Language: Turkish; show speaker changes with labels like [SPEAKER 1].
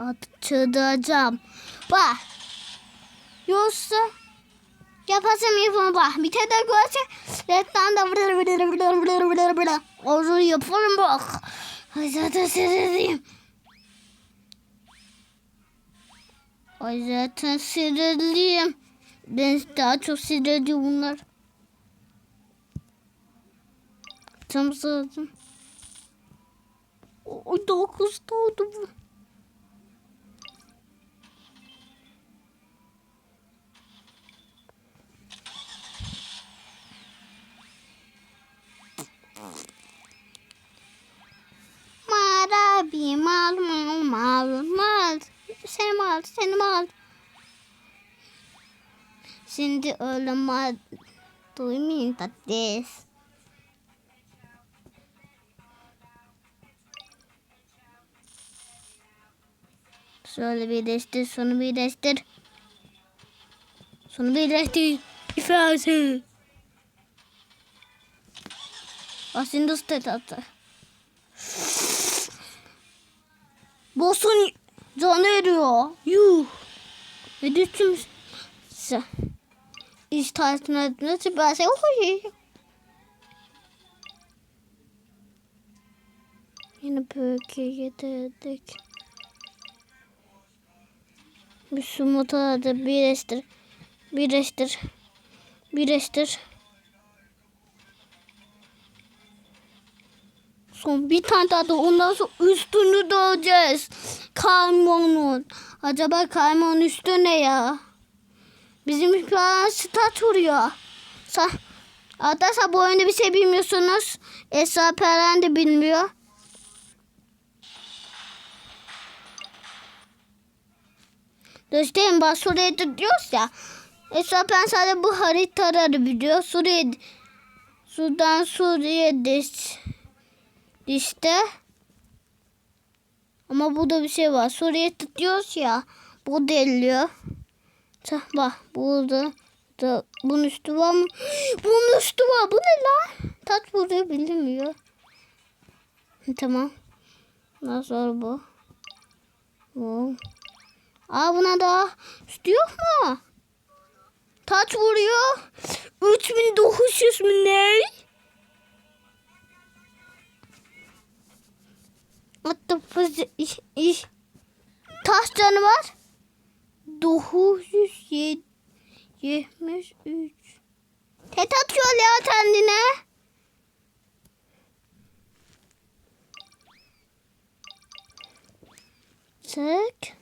[SPEAKER 1] atacağım. Bak. Yoksa yapasım yapamam bak. Bir tane daha görse reklam da vıdır vıdır vıdır vıdır vıdır vıdır. Onu yaparım bak. Zaten sinirliyim. Zaten sinirliyim. Ben daha çok sinirliyim bunlar. Tam sığdım. Oy dokuz doğdu bu. Seni mal seni mal. Şimdi mal duymayın tatlış. Şöyle birleştir, sonu birleştir. Sonu birleştir. İfade. Aslında stet attı. Boss'un canı eriyor. Yuh. Ne düştüm tarzına nasıl ben şey. Yine bölgeye geldik. Bir su motoru da birleştir. Birleştir. Birleştir. Son bir tane daha da ondan sonra üstünü döveceğiz. Kaymonun. Acaba kaymonun üstü ne ya? Bizim falan stat vuruyor. Sa Arkadaşlar bu oyunu bir şey bilmiyorsunuz. Esra Peren de bilmiyor. Dostum bak Suriye'de diyoruz ya. Esra Peren sadece bu haritaları biliyor. Suriye Sudan Suriye'de işte. Ama burada bir şey var. Suriye tutuyoruz ya. Bu deliliyor. Bak burada da bunun üstü var mı? Bunun üstü var. Bu ne lan? Tat vuruyor bilmiyor. Tamam. Daha sonra bu. Bu. Aa buna da üstü yok mu? Taç vuruyor. 3900 mü ne? İş. Taş canı var. 973. Tet atıyor ya kendine. Tık.